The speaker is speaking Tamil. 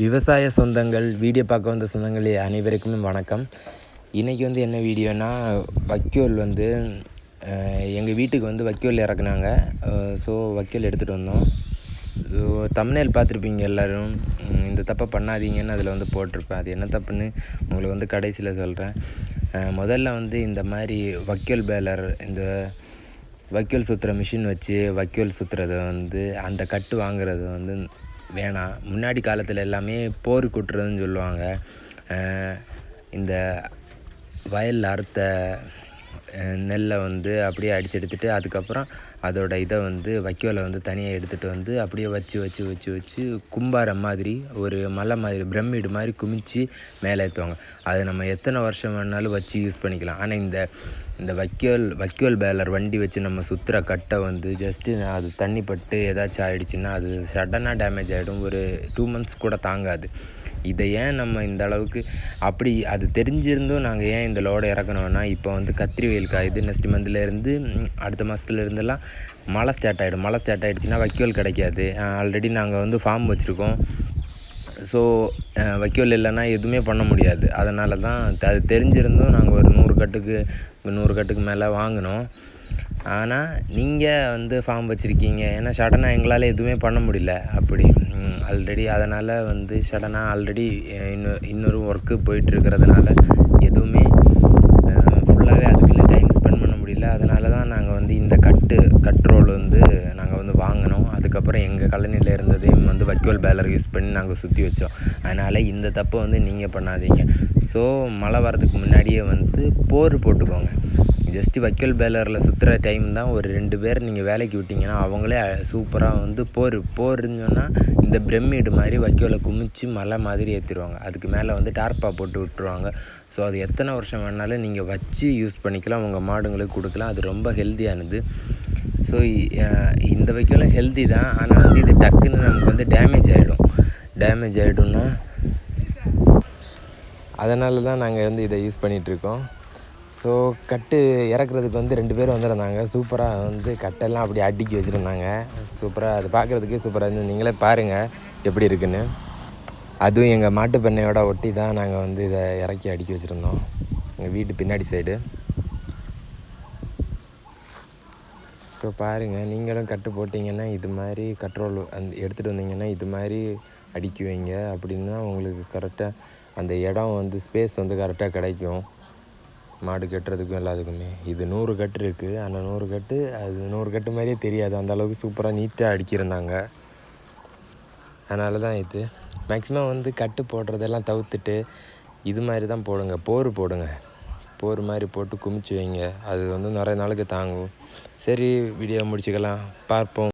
விவசாய சொந்தங்கள் வீடியோ பார்க்க வந்த சொந்தங்கள் அனைவருக்குமே வணக்கம். இன்றைக்கி வந்து என்ன வீடியோனா வைக்கோல் வந்து எங்கள் வீட்டுக்கு வந்து வைக்கோல் இறக்குனாங்க. ஸோ வைக்கோல் எடுத்துகிட்டு வந்தோம். ஸோ தமிழ் பார்த்துருப்பீங்க எல்லோரும். இந்த தப்பை பண்ணாதீங்கன்னு அதில் வந்து போட்டிருப்பேன். அது என்ன தப்புன்னு உங்களுக்கு வந்து கடைசியில் சொல்கிறேன் முதல்ல வந்து இந்த மாதிரி வைக்கோல் பேலர் இந்த வைக்கோல் சுற்றுற மிஷின் வச்சு வைக்கோல் சுற்றுறத வந்து அந்த கட்டு வாங்குறது வந்து வேணாம். முன்னாடி காலத்தில் எல்லாமே போர் குட்டுறதுன்னு சொல்லுவாங்க. இந்த வயலில் அறுத்த நெல்லை வந்து அப்படியே அடிச்சு எடுத்துகிட்டு அதுக்கப்புறம் அதோட இதை வந்து வைக்கோலை வந்து தனியாக எடுத்துகிட்டு வந்து அப்படியே வச்சு வச்சு வச்சு வச்சு கும்பாரம் மாதிரி ஒரு மலை மாதிரி பிரமிடு மாதிரி குமிச்சு மேலே ஏற்றுவாங்க அது நம்ம எத்தனை வருஷம் வேணாலும் வச்சு யூஸ் பண்ணிக்கலாம். ஆனால் இந்த இந்த வைக்கோல் வைக்கோல் பேலர் வண்டி வச்சு நம்ம சுற்றுற கட்டை வந்து ஜஸ்ட்டு அது தண்ணி பட்டு ஏதாச்சும் ஆகிடுச்சின்னா அது சடனாக டேமேஜ் ஆகிடும் ஒரு டூ மந்த்ஸ் கூட தாங்காது. இதை ஏன் நம்ம இந்த அளவுக்கு அப்படி அது தெரிஞ்சிருந்தும் நாங்கள் ஏன் இந்த லோடை இறக்கணும்னா இப்போ வந்து கத்திரி வெயில் காயுது. நெக்ஸ்ட் மந்த்லேருந்து அடுத்த மாதத்துலேருந்துலாம் மழை ஸ்டார்ட் ஆகிடும் மழை ஸ்டார்ட் ஆகிடுச்சின்னா வைக்கோல் கிடைக்காது. ஆல்ரெடி நாங்கள் வந்து ஃபார்ம் வச்சுருக்கோம். ஸோ வைக்கோல் இல்லைன்னா எதுவுமே பண்ண முடியாது. அதனால தான் அது தெரிஞ்சிருந்தும் நாங்கள் ஒரு நூறு கட்டுக்கு நூறு கட்டுக்கு மேலே வாங்கினோம். ஆனால் நீங்கள் வந்து ஃபார்ம் வச்சுருக்கீங்க. ஏன்னா சடனாக எங்களால் எதுவுமே பண்ண முடியல. அப்படி. ஆல்ரெடி அதனால் வந்து சடனாக ஆல்ரெடி இன்னொரு இன்னொரு ஒர்க்கு போயிட்டு இருக்கிறதுனால எதுவுமே ஃபுல்லாகவே அதுக்குன்னு டைம் ஸ்பெண்ட் பண்ண முடியல. அதனால தான் நாங்கள் வந்து இந்த கட்டு கட்ரோல் வந்து நாங்கள் வந்து வாங்கினோம். அதுக்கப்புறம் எங்கள் கழனியில் இருந்ததையும் வந்து வைக்கோல் பேலர் யூஸ் பண்ணி நாங்கள் சுற்றி வச்சோம். அதனால் இந்த தப்பை வந்து நீங்கள் பண்ணாதீங்க. ஸோ மழை வரதுக்கு முன்னாடியே வந்து போர் போட்டுக்கோங்க. ஜஸ்ட் வைக்கோல் பேலரில் சுற்றுற டைம் தான் ஒரு ரெண்டு பேர் நீங்கள் வேலைக்கு விட்டிங்கன்னா அவங்களே சூப்பராக வந்து போர் போர்னு சொன்னால் இந்த பிரமிடு மாதிரி வைக்கோலை குமிச்சு மலை மாதிரி ஏற்றிடுவாங்க அதுக்கு மேலே வந்து டார்ப்பா போட்டு விட்டுருவாங்க. ஸோ அது எத்தனை வருஷம் வேணாலும் நீங்கள் வச்சு யூஸ் பண்ணிக்கலாம். உங்கள் மாடுங்களுக்கு கொடுக்கலாம். அது ரொம்ப ஹெல்த்தியானது ஸோ இந்த வைக்கோலும் ஹெல்த்தி தான். ஆனால் வந்து இது டக்குன்னு நமக்கு வந்து டேமேஜ் ஆகிடும் டேமேஜ் ஆகிடும்னா அதனால தான் நாங்கள் வந்து இதை யூஸ் பண்ணிகிட்ருக்கோம் ஸோ கட்டு இறக்குறதுக்கு வந்து ரெண்டு பேர் வந்திருந்தாங்க. சூப்பராக வந்து கட்டெல்லாம் அப்படி அடுக்கி வச்சுருந்தாங்க. சூப்பராக அது பார்க்குறதுக்கே சூப்பராக இருந்து நீங்களே பாருங்கள் எப்படி இருக்குன்னு. அதுவும் எங்கள் மாட்டு பண்ணையோட ஒட்டி தான் நாங்கள் வந்து இதை இறக்கி அடுக்கி வச்சுருந்தோம். எங்கள் வீட்டு பின்னாடி சைடு ஸோ பாருங்கள் நீங்களும் கட்டு போட்டிங்கன்னா இது மாதிரி கட்ரோல் அந்த எடுத்துகிட்டு வந்தீங்கன்னா இது மாதிரி அடிக்குவீங்க வைங்க. அப்படின்னா உங்களுக்கு கரெக்டாக அந்த இடம் வந்து ஸ்பேஸ் வந்து கரெக்டாக கிடைக்கும். மாடு கட்டுறதுக்கும் எல்லாத்துக்குமே. இது நூறு கட்டு இருக்குது அந்த நூறு கட்டு அது நூறு கட்டு மாதிரியே தெரியாது. அந்த அளவுக்கு சூப்பராக நீட்டாக அடிச்சிருந்தாங்க. அதனால தான் இது. மேக்ஸிமம் வந்து கட்டு போடுறதெல்லாம் தவிர்த்துட்டு இது மாதிரி தான் போடுங்க. போர் போடுங்க. போர் மாதிரி போட்டு குமிச்சு வைங்க. அது வந்து நிறைய நாளுக்கு தாங்கும். சரி வீடியோ முடிச்சுக்கலாம். பார்ப்போம்.